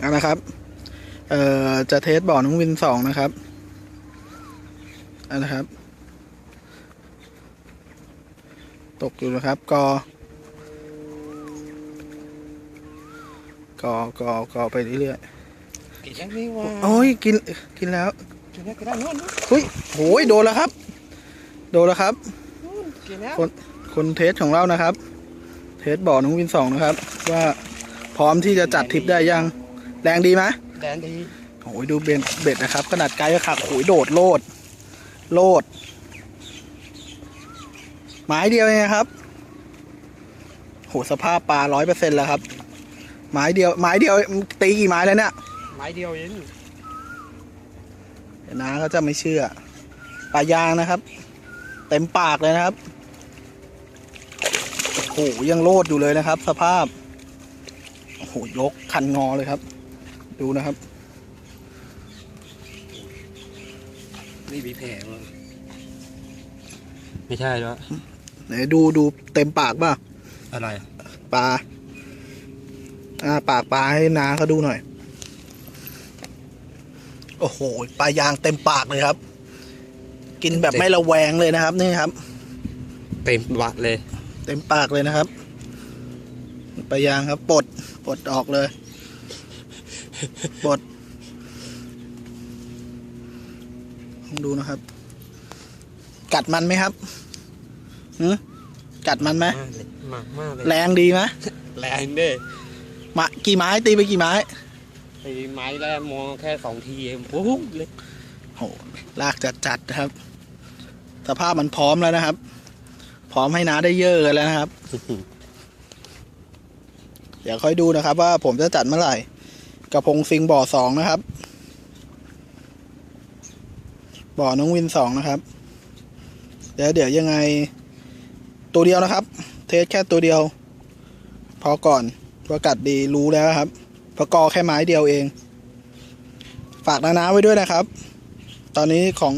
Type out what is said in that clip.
เอานะครับ เอ่อ จะเทสบ่อน้องวินสองนะครับเอานะครับ ตกอยู่นะครับ กอ กอ กอ กอไปเรื่อยกินยังไม่ว่าๆโอ้ยกิน กินแล้ว กินแล้วกินแล้วนู่นนู่นอุ้ยโหยโดนแล้วครับ โดนแล้วครับนู่นกินแล้วคน คนเทสของเรานะครับ เทสบ่อน้องวินสองนะครับ ว่าพร้อมที่จะจัดทริปได้ยัง แรงดีไหมแดนดีโอ้ยดูเบ็ดเบ็ดนะครับ ขนาดไกลก็ขักโอ้ยโดดโลด โลด ไม้เดียวเองนะครับโหสภาพปลาร้อยเปอร์เซ็นต์แล้วครับ ไม้เดียว ไม้เดียวตีกี่ไม้แล้วเนี่ยไม้เดียวเองเดี๋ยวนาก็จะไม่เชื่อปลายางนะครับ เต็มปากเลยนะครับโอ้โหยังโลดอยู่เลยนะครับ สภาพโอ้โหยกคันงอเลยครับ ดูนะครับ นี่มีแผลมั้งไม่ใช่แล้วไหนดูดูเต็มปากป่ะอะไร ปลาอ่าปากปลาให้นาเขาดูหน่อย โอ้โหปลายางเต็มปากเลยครับ กินแบบไม่ระแวงเลยนะครับ นี่ครับ เต็มวัดเลย เต็มปากเลยนะครับปลายางครับปลดปลดออกเลย ปลดลองดูนะครับ กัดมันไหมครับหืมกัดมันไหมมากเลยมากมากเลยแรงดีไหมแรงเด้มากี่ไม้ตีไปกี่ไม้ไอ้ไม้แรกมองแค่สองทีเองปุ๊บเลยโหลากจัดจัดๆนะครับ สภาพมันพร้อมแล้วนะครับ พร้อมให้น้าได้เยอะกันแล้วนะครับ เดี๋ยวค่อยดูนะครับว่าผมจะจัดเมื่อไหร่ กระพงซิงบ่อสองนะครับ บ่อน้องวินสองนะครับ เดี๋ยวเดี๋ยวยังไง ตัวเดียวนะครับ เทสแค่ตัวเดียว พอก่อนว่ากัดดีรู้แล้วครับเพระกอแค่ไม้เดียวเอง ฝากนานาไว้ด้วยนะครับ ตอนนี้ของ